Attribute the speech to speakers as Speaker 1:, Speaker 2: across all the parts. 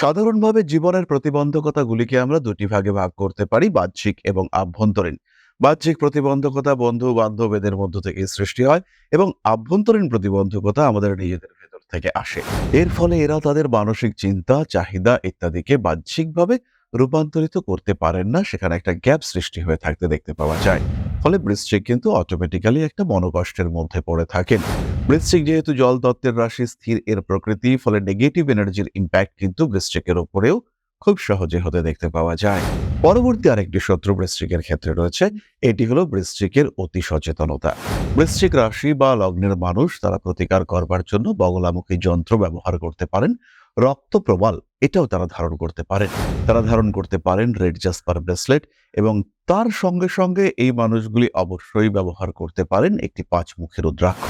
Speaker 1: সাধারণভাবে জীবনের প্রতিবন্ধকতাগুলিকে আমরা দুটি ভাগে ভাগ করতে পারি, বাহ্যিক এবং আভ্যন্তরীণ। বাহ্যিক প্রতিবন্ধকতা বন্ধু বান্ধব এদের মধ্য থেকে সৃষ্টি হয় এবং আভ্যন্তরীণ প্রতিবন্ধকতা আমাদের নিজেদের ভেতর থেকে আসে। এর ফলে এরা তাদের মানসিক চিন্তা, চাহিদা ইত্যাদিকে বাহ্যিকভাবে রূপান্তরিত করতে পারেন না, সেখানে একটা গ্যাপ সৃষ্টি হয়ে থাকতে দেখতে পাওয়া যায়। ফলে বৃশ্চিক কিন্তু অটোমেটিক্যালি একটা মনোকষ্টের মধ্যে পড়ে থাকেন। বৃশ্চিক যেহেতু জল তত্ত্বের রাশি স্থির এর প্রকৃতি, ফলে নেগেটিভ এনার্জির ইম্প্যাক্ট কিন্তু বৃশ্চিকের উপরেও খুব সহজে হতে দেখতে পাওয়া যায়। পরবর্তী আরেকটি শত্রু বৃশ্চিকের ক্ষেত্রে রয়েছে, এটি হলো বৃশ্চিকের অতি সচেতনতা। বৃশ্চিক রাশি বা লগ্নের মানুষ তারা প্রতিকার করবার জন্য বগলামুখী যন্ত্র ব্যবহার করতে পারেন, রক্ত প্রবাল এটাও তারা ধারণ করতে পারেন। তারা ধারণ করতে পারেন রেড জাসপার ব্রেসলেট এবং তার সঙ্গে সঙ্গে এই মানুষগুলি অবশ্যই ব্যবহার করতে পারেন একটি পাঁচমুখী রুদ্রাক্ষ।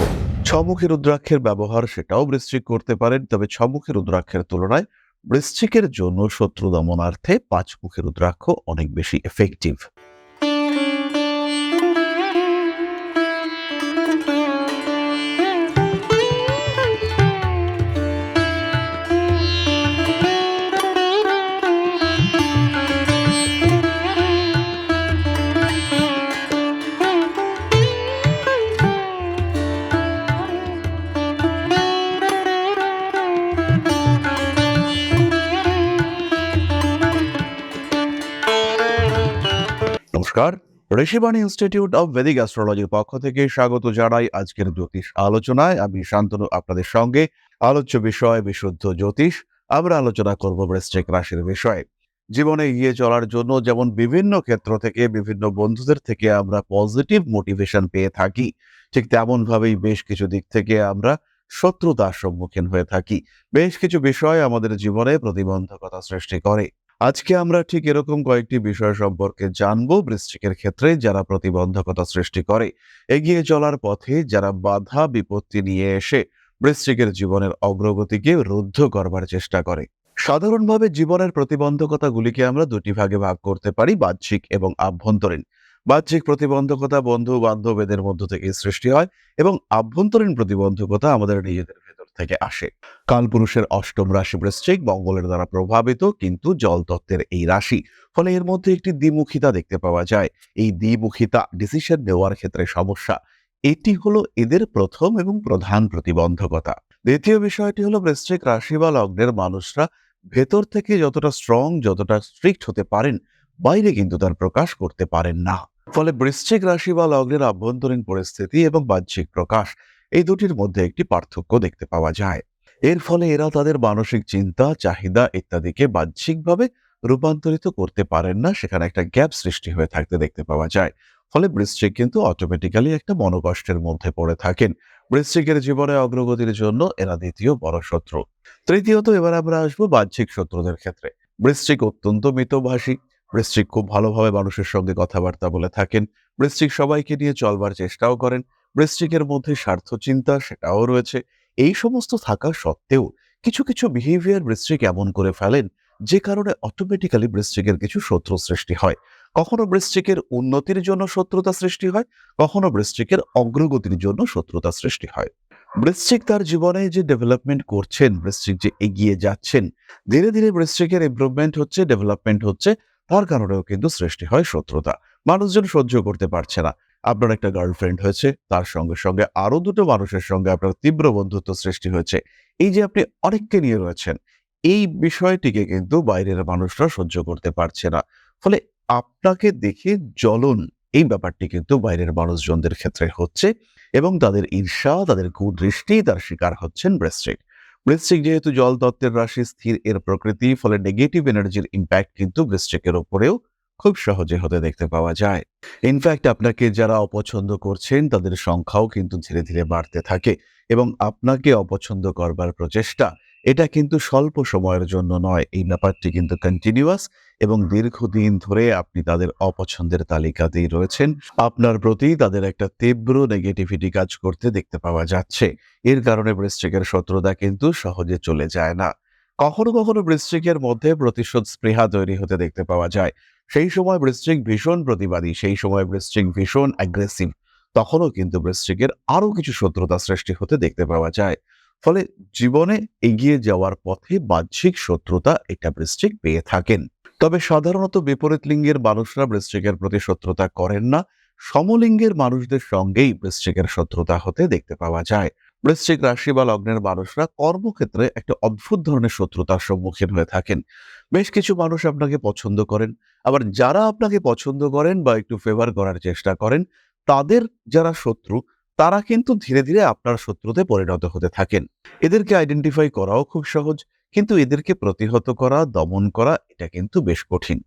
Speaker 1: ছমুখী রুদ্রাক্ষের ব্যবহার সেটাও বৃশ্চিক করতে পারেন, তবে ছমুখী রুদ্রাক্ষের তুলনায় বৃশ্চিকের জন্য শত্রু দমনার্থে পাঁচমুখী রুদ্রাক্ষ অনেক বেশি effective Rishibani institute of Vedic অ্যাস্ট্রোলজির পক্ষ থেকে স্বাগত জানাই আজকের জ্যোতিষ আলোচনায়। আমি শান্তনু, আপনাদের সঙ্গে আলোচ্য বিষয় বিশুদ্ধ জ্যোতিষ। আমরা আলোচনা করব বৃশ্চিক রাশির বিষয়ে। জীবনে এগিয়ে চলার জন্য যেমন বিভিন্ন ক্ষেত্র থেকে, বিভিন্ন বন্ধুদের থেকে আমরা পজিটিভ মোটিভেশন পেয়ে থাকি। ঠিক তেমনভাবেই বেশ কিছু দিক থেকে আমরা শত্রুতার সম্মুখীন হয়ে থাকি। বেশ কিছু বিষয় আমাদের জীবনে প্রতিবন্ধকতা সৃষ্টি করে। আজকে আমরা ঠিক এরকম কয়েকটি বিষয় সম্পর্কে জানব বৃশ্চিকের ক্ষেত্রে যারা প্রতিবন্ধকতা সৃষ্টি করে। এগিয়ে চলার পথে যারা বাধা বিপত্তি নিয়ে এসে বৃশ্চিকের জীবনের অগ্রগতিকে রুদ্ধ করবার চেষ্টা করে। সাধারণভাবে জীবনের প্রতিবন্ধকতাগুলিকে আমরা দুটি ভাগে ভাগ করতে পারি, বাহ্যিক এবং আভ্যন্তরীণ। বাহ্যিক প্রতিবন্ধকতা বন্ধু বান্ধব এদের মধ্য থেকে সৃষ্টি হয় এবং আভ্যন্তরীণ প্রতিবন্ধকতা আমাদের নিজেদের থেকে আসে। কালপুরুষের অষ্টম রাশি বৃশ্চিক মঙ্গলের দ্বারা প্রভাবিত কিন্তু জল তত্ত্বের এই রাশি। ফলে এর মধ্যে একটি দ্বিমুখিতা দেখতে পাওয়া যায়। এই দ্বিমুখিতা ডিসিশন নেওয়ার ক্ষেত্রে সমস্যা। এটি হলো এদের প্রথম এবং প্রধান প্রতিবন্ধকতা। দ্বিতীয় বিষয়টি হলো বৃশ্চিক রাশি বা লগ্নের মানুষরা ভেতর থেকে যতটা স্ট্রং যতটা স্ট্রিক্ট হতে পারেন, বাইরে কিন্তু তার প্রকাশ করতে পারেন না। ফলে বৃশ্চিক রাশি বা লগ্নের আভ্যন্তরীণ পরিস্থিতি এবং বাহ্যিক প্রকাশ এই দুটির মধ্যে একটি পার্থক্য দেখতে পাওয়া যায়। এর ফলে এরা তাদের মানসিক চিন্তা, চাহিদা ইত্যাদিকে বাহ্যিকভাবে রূপান্তরিত করতে পারেন না, সেখানে একটা গ্যাপ সৃষ্টি হয়ে থাকতে দেখতে পাওয়া যায়। ফলে বৃশ্চিক কিন্তু অটোমেটিক্যালি একটা মনোকষ্টের মধ্যে পড়ে থাকেন। বৃশ্চিকের জীবনে অগ্রগতির জন্য এরা দ্বিতীয় বড় শত্রু। তৃতীয়ত এবার আমরা আসব বাহ্যিক শত্রুদের ক্ষেত্রে। বৃশ্চিক অত্যন্ত মিতভাষী, বৃশ্চিক খুব ভালোভাবে মানুষের সঙ্গে কথাবার্তা বলে থাকেন, বৃশ্চিক সবাইকে নিয়ে চলবার চেষ্টাও করেন বৃশ্চিকের মধ্যে স্বার্থ চিন্তা সেটাও রয়েছে। এই সমস্ত থাকা সত্ত্বেও কিছু কিছু বিহেভিয়ার বৃশ্চিক এমন করে ফেলেন যে কারণে অটোমেটিক্যালি বৃশ্চিকের কিছু শত্রু সৃষ্টি হয়। কখনো বৃশ্চিকের উন্নতির জন্য শত্রুতা সৃষ্টি হয়, কখনো বৃশ্চিকের অগ্রগতির জন্য শত্রুতা সৃষ্টি হয়। বৃশ্চিক তার জীবনে যে ডেভেলপমেন্ট করছেন, বৃশ্চিক যে এগিয়ে যাচ্ছেন, ধীরে ধীরে বৃশ্চিকের ইমপ্রুভমেন্ট হচ্ছে ডেভেলপমেন্ট হচ্ছে, তার কারণেও কিন্তু সৃষ্টি হয় শত্রুতা। মানুষজন সহ্য করতে পারছে না। আপনার একটা গার্লফ্রেন্ড হয়েছে, তার সঙ্গে সঙ্গে আরও দুটো মানুষের সঙ্গে আপনার তীব্র বন্ধুত্ব সৃষ্টি হয়েছে। এই যে আপনি অনেককে নিয়ে রয়েছেন, এই বিষয়টিকে কিন্তু বাইরের মানুষরা সহ্য করতে পারছে না। ফলে আপনাকে দেখে জ্বলন এই ব্যাপারটি কিন্তু বাইরের মানুষজনদের ক্ষেত্রে হচ্ছে এবং তাদের ঈর্ষা, তাদের কুদৃষ্টি, তার শিকার হচ্ছেন বৃশ্চিক। বৃশ্চিক যেহেতু জল তত্ত্বের রাশি, স্থির এর প্রকৃতি, ফলে নেগেটিভ এনার্জির ইম্প্যাক্ট কিন্তু বৃশ্চিকের উপরেও খুব সহজে হতে দেখতে পাওয়া যায়। ইনফ্যাক্ট আপনাকে যারা অপছন্দ করছেন, তাদের সংখ্যাও কিন্তু ধীরে ধীরে বাড়তে থাকে এবং আপনাকে অপছন্দ করবার প্রচেষ্টা, এটা কিন্তু স্বল্প সময়ের জন্য নয়। এই ব্যাপারটি কিন্তু কন্টিনিউয়াস এবং দীর্ঘদিন ধরে আপনি তাদের অপছন্দের তালিকাতেই রয়েছেন। আপনার প্রতি তাদের একটা তীব্র নেগেটিভিটি কাজ করতে দেখতে পাওয়া যাচ্ছে। এর কারণে বৃশ্চিকের শত্রুতা কিন্তু সহজে চলে যায় না। কখনো কখনো বৃশ্চিকের মধ্যে প্রতিশোধ স্পৃহা তৈরি হতে দেখতে পাওয়া যায়। সেই সময় বৃশ্চিক ভীষণ প্রতিবাদী, সেই সময় বৃশ্চিক ভীষণ অ্যাগ্রেসিভ তখনও কিন্তু বৃশ্চিকের আরও কিছু শত্রুতা সৃষ্টি হতে দেখতে পাওয়া যায়। ফলে জীবনে এগিয়ে যাওয়ার পথে বাহ্যিক শত্রুতা এটা বৃশ্চিক পেয়ে থাকেন। তবে সাধারণত বিপরীত লিঙ্গের মানুষরা বৃশ্চিকের প্রতি শত্রুতা করেন না। সমলিঙ্গের মানুষদের সঙ্গেই বৃশ্চিকের শত্রুতা হতে দেখতে পাওয়া যায়। বৃশ্চিক রাশি বা লগ্নের মানুষরা কর্মক্ষেত্রে একটা অদ্ভুত ধরনের শত্রুতার সম্মুখীন হয়ে থাকেন। বেশ কিছু মানুষ আপনাকে পছন্দ করেন। আবার যারা আপনাকে পছন্দ করেন বা একটু ফেভার করার চেষ্টা করেন, তাদের যারা শত্রু, তারা কিন্তু ধীরে ধীরে আপনার শত্রুতে পরিণত হতে থাকেন। এদেরকে আইডেন্টিফাই করাও খুব সহজ, কিন্তু এদেরকে প্রতিহত করা, দমন করা, এটা কিন্তু বেশ কঠিন।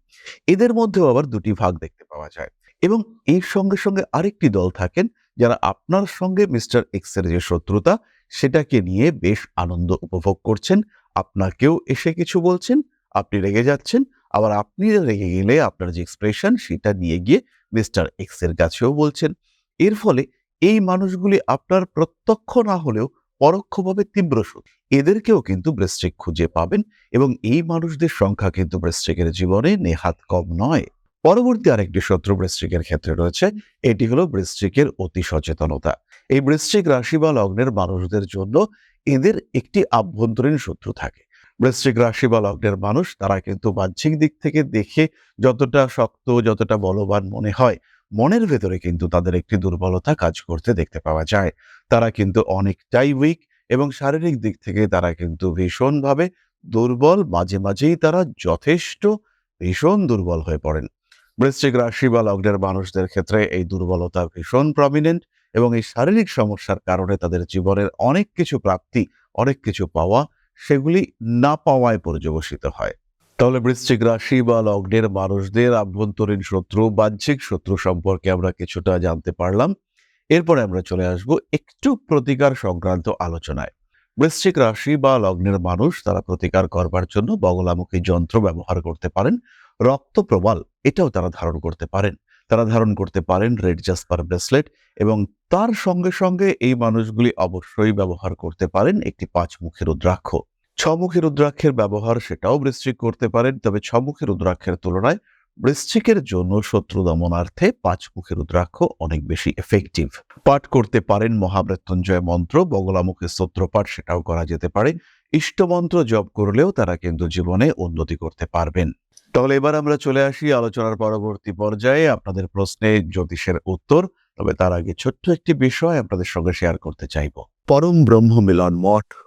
Speaker 1: এদের মধ্যেও আবার দুটি ভাগ দেখতে পাওয়া যায়। এবং এর সঙ্গে সঙ্গে আরেকটি দল থাকেন যারা আপনার সঙ্গে মিস্টার এক্সের যে শত্রুতা, সেটাকে নিয়ে বেশ আনন্দ উপভোগ করছেন। আপনাকেও এসে কিছু বলছেন, আপনি রেগে যাচ্ছেন, আবার আপনি রেগে গেলে আপনার যে এক্সপ্রেশন সেটা নিয়ে গিয়ে মিস্টার এক্সের কাছেও বলছেন। এর ফলে এই মানুষগুলি আপনার প্রত্যক্ষ না হলেও পরোক্ষভাবে তীব্র শত্রু। এদেরকেও কিন্তু বৃশ্চিক খুঁজে পাবেন এবং এই মানুষদের সংখ্যা কিন্তু বৃশ্চিকের জীবনে নেহাত কম নয়। পরবর্তী আরেকটি শত্রু বৃশ্চিকের ক্ষেত্রে রয়েছে, এটি হলো বৃশ্চিকের অতি সচেতনতা। এই বৃশ্চিক রাশি বা লগ্নের মানুষদের জন্য এদের একটি আভ্যন্তরীণ শত্রু থাকে। বৃশ্চিক রাশি বা লগ্নের মানুষ, তারা কিন্তু বাহ্যিক দিক থেকে দেখে যতটা শক্ত, যতটা বলবান মনে হয়, মনের ভেতরে কিন্তু তাদের একটি দুর্বলতা কাজ করতে দেখতে পাওয়া যায়। তারা কিন্তু অনেকটাই উইক এবং শারীরিক দিক থেকে তারা কিন্তু ভীষণভাবে দুর্বল, মাঝে মাঝেই তারা যথেষ্ট ভীষণ দুর্বল হয়ে পড়েন। বৃশ্চিক রাশি বা লগ্নের মানুষদের ক্ষেত্রে এই দুর্বলতা ভীষণ প্রমিনেন্ট এবং এই শারীরিক সমস্যার কারণে তাদের জীবনের অনেক কিছু প্রাপ্তি, অনেক কিছু পাওয়া সেগুলি না পাওয়ায় পর্যবসিত হয়। তাহলে বৃশ্চিক রাশি বা লগ্নের মানুষদের আভ্যন্তরীণ শত্রু, বাহ্যিক শত্রু সম্পর্কে আমরা কিছুটা জানতে পারলাম। এরপরে আমরা চলে আসব একটু প্রতিকার সংক্রান্ত আলোচনায়। বৃশ্চিক রাশি বা লগ্নের মানুষ তারা প্রতিকার করবার জন্য বগলামুখী যন্ত্র ব্যবহার করতে পারেন। রক্ত প্রবাল, এটাও তারা ধারণ করতে পারেন। তারা ধারণ করতে পারেন রেড জাসপার ব্রেসলেট এবং তার সঙ্গে সঙ্গে এই মানুষগুলি অবশ্যই ব্যবহার করতে পারেন একটি পাঁচ পাঁচমুখী রুদ্রাক্ষ। ছমুখী রুদ্রাক্ষের ব্যবহার সেটাও বৃশ্চিক করতে পারেন, তবে ছমুখী রুদ্রাক্ষের তুলনায় বৃশ্চিকের জন্য শত্রু দমনার্থে পাঁচমুখী রুদ্রাক্ষ অনেক বেশি এফেক্টিভ পাঠ করতে পারেন মহামৃত্যুঞ্জয় মন্ত্র, বগলামুখী স্তোত্রপাঠ সেটাও করা যেতে পারে। ইষ্টমন্ত্র জপ করলেও তারা কিন্তু জীবনে উন্নতি করতে পারবেন। তাহলে এবার আমরা চলে আসি আলোচনার পরবর্তী পর্যায়ে আপনাদের প্রশ্নে জ্যোতিষের উত্তর, তবে তার আগে ছোট্ট একটি বিষয় আপনাদের সঙ্গে শেয়ার করতে চাইব।
Speaker 2: পরম ব্রহ্ম মিলন মঠ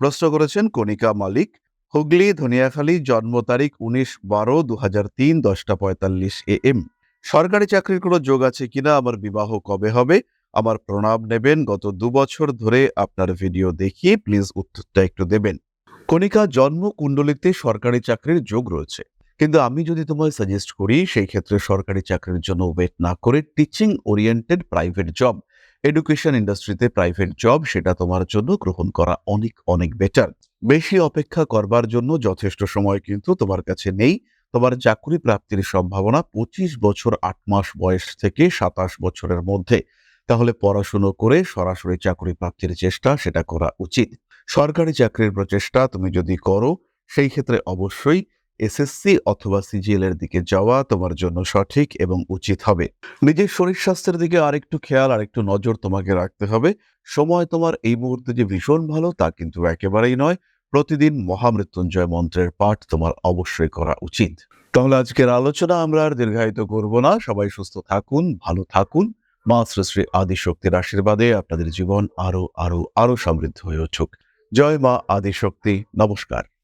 Speaker 1: প্রশ্ন করেছেন কণিকা মালিক, হুগলি, ধনিয়াখালী, জন্ম তারিখ উনিশ বারো দু হাজার তিন, দশটা পঁয়তাল্লিশ এ এম সরকারি চাকরির কোনো যোগ আছে কিনা আমার বিবাহ কবে হবে? আমার প্রণাম নেবেন। গত দু বছর ধরে আপনার ভিডিও দেখিয়ে প্লিজ উত্তরটা একটু দেবেন। কণিকা, জন্ম কুণ্ডলিতে সরকারি চাকরির যোগ রয়েছে। কিন্তু আমি যদি তোমায় সাজেস্ট করি, সেই ক্ষেত্রে সরকারি চাকরির জন্য ওয়েট না করে teaching oriented private job education ইন্ডাস্ট্রিতে প্রাইভেট জব সেটা তোমার জন্য গ্রহণ করা অনেক অনেক বেটার বেশি অপেক্ষা করবার জন্য যথেষ্ট সময় কিন্তু তোমার কাছে নেই। তোমার চাকরি প্রাপ্তির সম্ভাবনা পঁচিশ বছর আট মাস বয়স থেকে সাতাশ বছরের মধ্যে। তাহলে পড়াশুনো করে সরাসরি চাকরি প্রাপ্তির চেষ্টা সেটা করা উচিত। সরকারি চাকরির প্রচেষ্টা তুমি যদি করো, সেই ক্ষেত্রে অবশ্যই এসএসসি অথবা সিজিএল এর দিকে যাওয়া তোমার জন্য সঠিক এবং উচিত হবে। নিজের শরীর স্বাস্থ্যের দিকে আরেকটু খেয়াল, আরেকটু নজর তোমাকে রাখতে হবে। সময় তোমার এই মুহূর্তে যে ভীষণ ভালো তা কিন্তু একেবারেই নয়। প্রতিদিন মহামৃত্যুঞ্জয় মন্ত্রের পাঠ তোমার অবশ্যই করা উচিত। তাহলে আজকের আলোচনা আমরা আর দীর্ঘায়িত করব না। সবাই সুস্থ থাকুন, ভালো থাকুন। মা শ্রী শ্রী আদিশক্তির আশীর্বাদে আপনাদের জীবন আরও আরও আরও সমৃদ্ধ হয়ে উঠুক। জয় মা আদিশক্তি। নমস্কার।